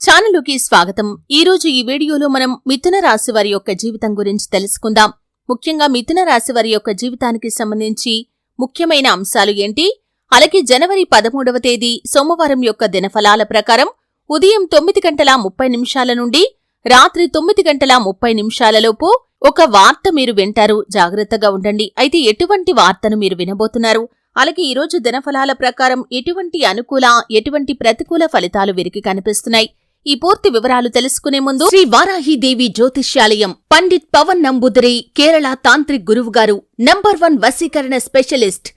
ఛానలుకి స్వాగతం. ఈ రోజు ఈ వీడియోలో మనం మిథున రాశి వారి యొక్క జీవితం గురించి తెలుసుకుందాం. ముఖ్యంగా మిథున రాశి వారి యొక్క జీవితానికి సంబంధించి ముఖ్యమైన అంశాలు ఏంటి? అలాగే జనవరి పదమూడవ తేదీ సోమవారం యొక్క దినఫలాల ప్రకారం ఉదయం తొమ్మిది గంటల ముప్పై నిమిషాల నుండి రాత్రి తొమ్మిది గంటల ముప్పై నిమిషాలలోపు ఒక వార్త మీరు వింటారు. జాగ్రత్తగా ఉండండి. అయితే ఎటువంటి వార్తను మీరు వినబోతున్నారు? అలాగే ఈరోజు దినఫలాల ప్రకారం ఎటువంటి అనుకూల ఎటువంటి ప్రతికూల ఫలితాలు వీరికి కనిపిస్తున్నాయి? ఈ పూర్తి వివరాలు తెలుసుకునే ముందు శ్రీ వారాహిదేవి జ్యోతిష్యాలయం పండిత్ పవన్ నంబుదరి కేరళ తాంత్రిక్ గురువు గారు నంబర్ వన్ వశీకరణ స్పెషలిస్ట్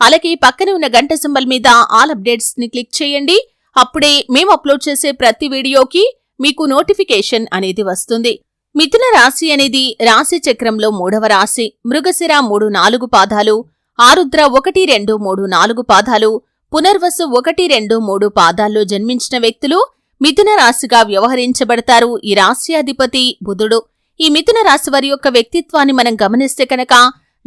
అలాగే పక్కనే ఉన్న గంట సింబల్ మీద ఆల్ అప్డేట్స్ని క్లిక్ చేయండి. అప్పుడే మేము అప్లోడ్ చేసే ప్రతి వీడియోకి మీకు నోటిఫికేషన్ అనేది వస్తుంది. మిథున రాశి అనేది రాశి చక్రంలో మూడవ రాశి. మృగశిర మూడు నాలుగు పాదాలు. ఆరుద్ర ఒకటి రెండు మూడు నాలుగు పాదాలు. పునర్వసు ఒకటి రెండు మూడు పాదాల్లో జన్మించిన వ్యక్తులు మిథున రాశిగా వ్యవహరించబడతారు. ఈ రాశి అధిపతి బుధుడు. ఈ మిథున రాశి వారి యొక్క వ్యక్తిత్వాన్ని మనం గమనిస్తే కనుక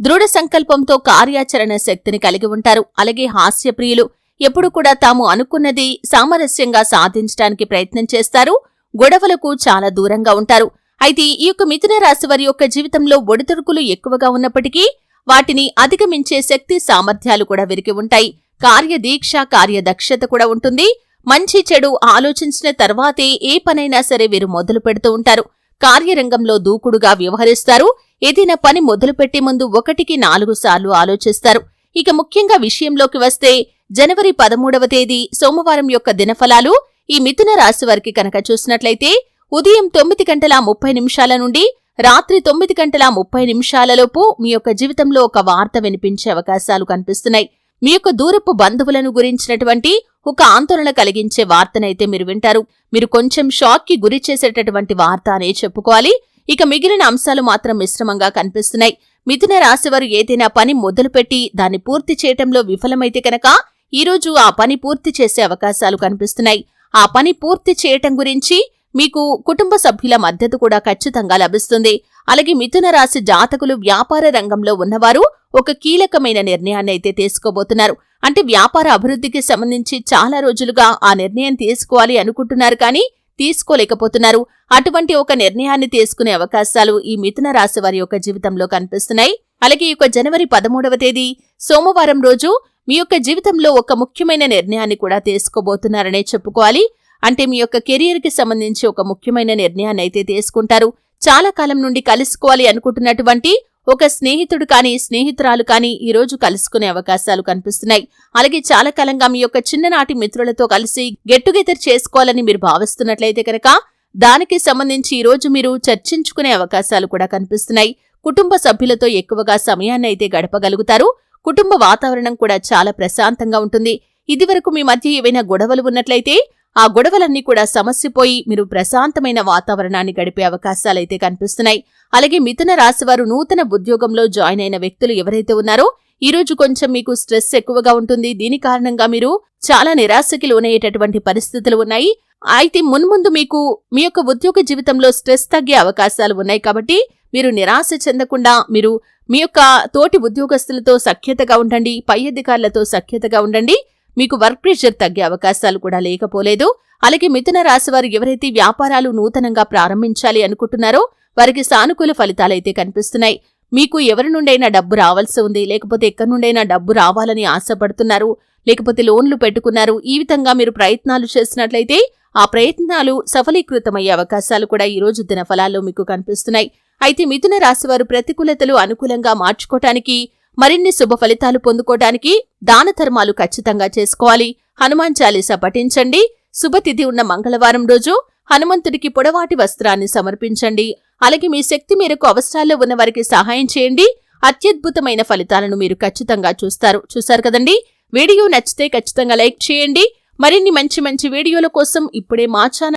దృఢ సంకల్పంతో కార్యాచరణ శక్తిని కలిగి ఉంటారు. అలాగే హాస్యప్రియులు ఎప్పుడు కూడా తాము అనుకున్నది సామరస్యంగా సాధించడానికి ప్రయత్నం చేస్తారు. గొడవలకు చాలా దూరంగా ఉంటారు. అయితే ఈ యొక్క మిథున రాశి వారి యొక్క జీవితంలో ఒడిదుడుకులు ఎక్కువగా ఉన్నప్పటికీ వాటిని అధిగమించే శక్తి సామర్థ్యాలు కూడా విరిగి ఉంటాయి. కార్యదీక్ష కార్యదక్షత కూడా ఉంటుంది. మంచి చెడు ఆలోచించిన తర్వాతే ఏ పనైనా సరే వీరు మొదలు పెడుతూ ఉంటారు. కార్యరంగంలో దూకుడుగా వ్యవహరిస్తారు. ఏదైనా పని మొదలుపెట్టే ముందు ఒకటికి నాలుగు సార్లు ఆలోచిస్తారు. ఇక ముఖ్యంగా విషయంలోకి వస్తే జనవరి పదమూడవ తేదీ సోమవారం యొక్క దినఫలాలు ఈ మిథున రాశి వారికి కనుక చూసినట్లయితే ఉదయం తొమ్మిది గంటల ముప్పై నిమిషాల నుండి రాత్రి తొమ్మిది గంటల ముప్పై నిమిషాలలోపు మీ యొక్క జీవితంలో ఒక వార్త వినిపించే అవకాశాలు కనిపిస్తున్నాయి. మీ యొక్క దూరపు బంధువులను గురించినటువంటి ఒక ఆందోళన కలిగించే వార్తనైతే మీరు వింటారు. మీరు కొంచెం షాక్కి గురి చేసేటటువంటి వార్త అనే చెప్పుకోవాలి. ఇక మిగిలిన అంశాలు మాత్రం మిశ్రమంగా కనిపిస్తున్నాయి. మిథున రాశివారు ఏదైనా పని మొదలుపెట్టి దాన్ని పూర్తి చేయటంలో విఫలమైతే కనుక ఈరోజు ఆ పని పూర్తి చేసే అవకాశాలు కనిపిస్తున్నాయి. ఆ పని పూర్తి చేయటం గురించి మీకు కుటుంబ సభ్యుల మద్దతు కూడా ఖచ్చితంగా లభిస్తుంది. అలాగే మిథున రాశి జాతకులు వ్యాపార రంగంలో ఉన్నవారు ఒక కీలకమైన నిర్ణయాన్ని అయితే తీసుకోబోతున్నారు. అంటే వ్యాపార అభివృద్ధికి సంబంధించి చాలా రోజులుగా ఆ నిర్ణయం తీసుకోవాలి అనుకుంటున్నారు కానీ తీసుకోలేకపోతున్నారు. అటువంటి ఒక నిర్ణయాన్ని తీసుకునే అవకాశాలు ఈ మిథున రాశి వారి యొక్క జీవితంలో కనిపిస్తున్నాయి. అలాగే ఈ యొక్క జనవరి పదమూడవ తేదీ సోమవారం రోజు మీ యొక్క జీవితంలో ఒక ముఖ్యమైన నిర్ణయాన్ని కూడా తీసుకోబోతున్నారనే చెప్పుకోవాలి. అంటే మీ యొక్క కెరియర్కి సంబంధించి ఒక ముఖ్యమైన నిర్ణయాన్ని అయితే తీసుకుంటారు. చాలా కాలం నుండి కలుసుకోవాలి అనుకుంటున్నటువంటి ఒక స్నేహితుడు కానీ స్నేహితురాలు కానీ ఈరోజు కలుసుకునే అవకాశాలు కనిపిస్తున్నాయి. అలాగే చాలా కాలంగా మీ యొక్క చిన్ననాటి మిత్రులతో కలిసి గెట్ టుగెదర్ చేసుకోవాలని మీరు భావిస్తున్నట్లయితే కనుక దానికి సంబంధించి ఈరోజు మీరు చర్చించుకునే అవకాశాలు కూడా కనిపిస్తున్నాయి. కుటుంబ సభ్యులతో ఎక్కువగా సమయాన్ని అయితే గడపగలుగుతారు. కుటుంబ వాతావరణం కూడా చాలా ప్రశాంతంగా ఉంటుంది. ఇదివరకు మీ మధ్య ఏవైనా గొడవలు ఉన్నట్లయితే ఆ గొడవలన్నీ కూడా సమస్యపోయి మీరు ప్రశాంతమైన వాతావరణాన్ని గడిపే అవకాశాలైతే కనిపిస్తున్నాయి. అలాగే మిథున రాశివారు నూతన ఉద్యోగంలో జాయిన్ అయిన వ్యక్తులు ఎవరైతే ఉన్నారో ఈ రోజు కొంచెం మీకు స్ట్రెస్ ఎక్కువగా ఉంటుంది. దీని కారణంగా మీరు చాలా నిరాశకి లోనయ్యేటటువంటి పరిస్థితులు ఉన్నాయి. అయితే మున్ముందు మీకు మీ యొక్క ఉద్యోగ జీవితంలో స్ట్రెస్ తగ్గే అవకాశాలు ఉన్నాయి కాబట్టి మీరు నిరాశ చెందకుండా మీరు మీ యొక్క తోటి ఉద్యోగస్తులతో సఖ్యతగా ఉండండి పై అధికారులతో సఖ్యతగా ఉండండి. మీకు వర్క్ ప్రెషర్ తగ్గే అవకాశాలు కూడా లేకపోలేదు. అలాగే మిథున రాశి వారు ఎవరైతే వ్యాపారాలు నూతనంగా ప్రారంభించాలి అనుకుంటున్నారో వారికి సానుకూల ఫలితాలైతే కనిపిస్తున్నాయి. మీకు ఎవరి నుండైనా డబ్బు రావాల్సి ఉంది లేకపోతే ఎక్కడి నుండైనా డబ్బు రావాలని ఆశపడుతున్నారు లేకపోతే లోన్లు పెట్టుకున్నారు ఈ విధంగా మీరు ప్రయత్నాలు చేసినట్లయితే ఆ ప్రయత్నాలు సఫలీకృతమయ్యే అవకాశాలు కూడా ఈ రోజు దినఫలాల్లో మీకు కనిపిస్తున్నాయి. అయితే మిథున రాశి వారు ప్రతికూలతలు అనుకూలంగా మార్చుకోవటానికి మరిన్ని శుభ ఫలితాలు పొందుకోవడానికి దాన ధర్మాలు ఖచ్చితంగా చేసుకోవాలి. హనుమాన్ చాలీసా పఠించండి. శుభతిథి ఉన్న మంగళవారం రోజు హనుమంతుడికి పొడవాటి వస్త్రాన్ని సమర్పించండి. అలాగే మీ శక్తి మేరకు అవసరాల్లో ఉన్న వారికి సహాయం చేయండి. అత్యద్భుతమైన ఫలితాలను మీరు ఖచ్చితంగా చూస్తారు. చూశారు కదండి? వీడియో నచ్చితే ఖచ్చితంగా లైక్ చేయండి. మరిన్ని మంచి మంచి వీడియోల కోసం ఇప్పుడే మా